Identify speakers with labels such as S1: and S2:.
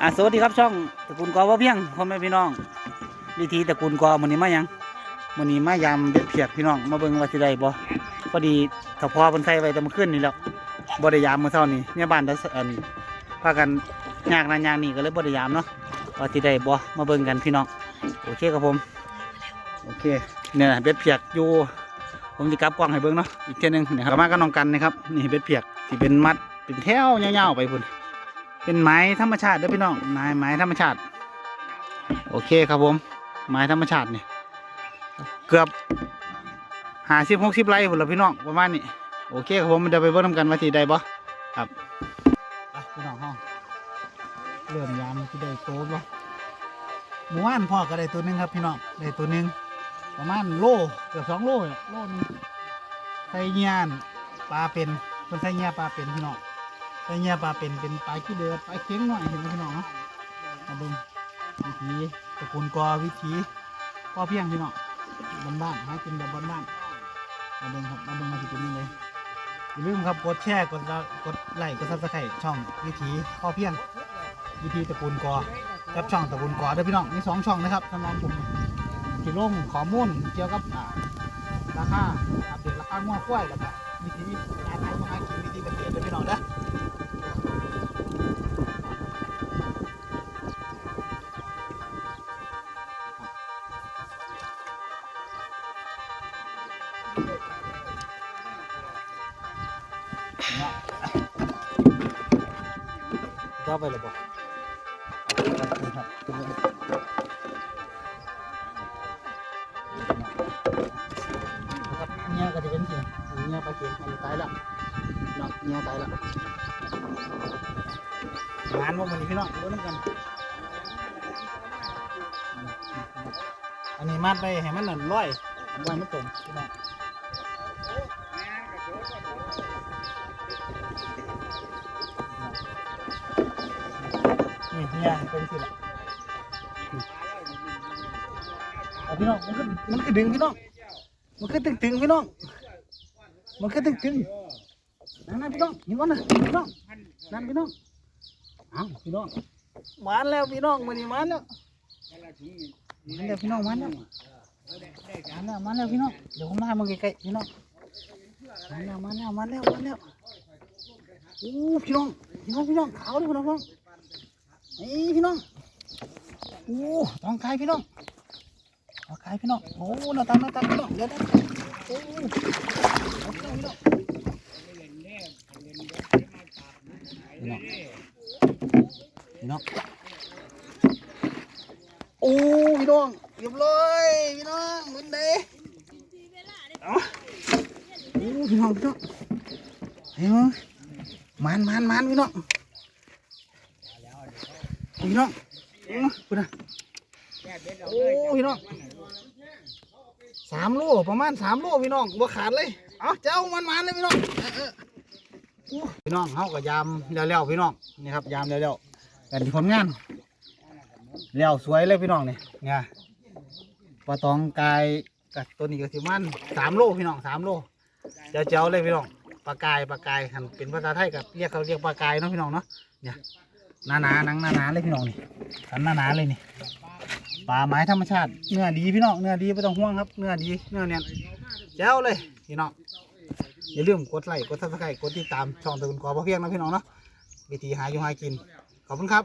S1: อะสวัสดีครับช่องตระกูลกอว่าเพียงพ่อแม่พี่น้องวิธีตระกูลกอมันนี้มายังมันนี้มายำเด็ดเพียกพี่น้องมาเบิ่งว่าสิได้บ่พอดีถ้าพอเพิ่นใส่ไว้แต่มื่อคืนนี่แล้วบ่ได้ยามมื่อเช้านี้เนี่ยบ้านตะอันพากันยากนานยางนี่ก็เลยบ่ได้ยามเนาะว่าสิได้บ่มาเบิ่งกันพี่น้องโอเคครับผมโอเคเนี่ยเบ็ดเพียกอยู่ผมจะกลับกล้องให้เบิ่งเนาะอีกเท่ยหนึงนะครับมากับน้องกันนะครับนี่เบ็ดเพียกที่เป็นมัดเป็นแถวยาวๆไปพุ่น เป็นไม้ธรรมชาติเด้อพี่น้องไม้ไม้ธรรมชาติ โอเคครับผม ไม้ธรรมชาติเนี่ยเกือบหาสิบหกสิบไร่หมดแล้วพี่น้องประมาณนี้โอเคครับผมมันจะไปเบิ่งนำกันว่าที่ใดบ่ครับไปพี่น้องห้องเริ่มยามที่ได้โตบ่หมู่บ้านพ่อก็ได้ตัวหนึงครับพี่น้องได้ตัวหนึงประมาณโลเกือบสองโลเนี่ยโลนึงใส่เงียนปลาเป็นคนใส่เงียปลาเป็นพี่น้อง ไอเนี่ยปลาเป็นเป็นปลาขี้เดือดปลาเค็งหน่อยเห็นไหมพี่น้องนะมาเบิ่งวิธีตะกูลกอวิธีพ่อเพียงพี่น้องบ้านๆหากินแบบบ้านๆมาเบิ่งครับมาเบิ่งมาสิเป็นยังไงอย่าลืมครับกดแชร์กดกดไลค์กดซับสไครต์ช่องวิธีพ่อเพียงวิธีตะกูลกอกับช่องตะกูลกอเด้อพี่น้องมีสองช่องนะครับสำหรับผมที่ลงขอมูลเกี่ยวกับราคาอัปเดตราคาง้อควยแล้วก็วิธีการทำมาหากินวิธีเกษตรเด้อพี่น้องเด้อ ก็ไปเลยบ่ครับเนี่ยก็จะเป็นสิเนี่ยปลาเค็มอันตายแล้วเนาะเนี่ยตายแล้วงานว่ามันนี่พี่น้องรู้น้ำกัน อันนี้มัดไปให้มันหน่นร้อยไว้มันตรงพี่น้อง นี่เนี่ยเป็นสิละเอาพี่น้องมันก็มันก็ดึงพี่น้อง มันก็ตึงตึงพี่น้อง มันก็ตึงตึงนั่นนะพี่น้องเห็นวะนนะพี่น้อง นั่นพี่น้องอ้าวพี่น้องมาแล้วพี่น้องมันนี่มาแล้วมาแล้วพี่น้องมาแล้วมาแล้วมาแล้วพี่น้อง เดี๋ยวผมมามึงใกลๆพี่น้องมาแล้วมาแล้วมาแล้วมาแล้วโอ้พี่น้องพี่น้องพี่น้องขาวเลยพี่น้อง นี่พี่น้องโอ้ตองขายพี่น้องตองขายพี่น้องโอ้หน้าตาหน้าตาพี่น้องเดี๋ยวนะโอ้เอาพี่น้องพี่น้องพี่น้องพี่น้องโอ้พี่น้องเรียบร้อยพี่น้องเหมือนเด้เอาโอ้พี่น้องพี่น้องเฮ้ยมันมันมันพี่น้อง พี่น้องเอ้าคุณนะโอ้พี่น้องสามโลประมาณสามโลพี่น้องบ่ขาดเลย เอาเจ้ามันมันเลยพี่น้องพี่น้องเขาก็ยามแล้วๆพี่น้องนี่ครับยามแล้วๆกันที่ผลงานแล้วสวยเลยพี่น้องนี่เนี่ยปลาตองกายกับตัวนี้ก็สิมันสามโลพี่น้องสามโลเจ้าเจ้าเลยพี่น้องปลากายปลากายหันเป็นภาษาไทยกับเรียกเขาเรียกปลากายเนาะพี่น้องเนาะเนี่ย หนาหนาๆหนังหนาหนาๆเลยพี่น้องนี่สันหนาหนาๆเลยนี่ป่าไม้ธรรมชาติเนื้อดีพี่น้องเนื้อดีไม่ต้องห่วงครับเนื้อดีเนื้อเนี่ยเจ้วเลยพี่น้องอย่าลืมกดไลค์กดซับสไครต์กดติดตามช่องตะกุนกอพ่อเพียงนะพี่น้องเนาะวิธีหาอยู่หากินขอบคุณครับ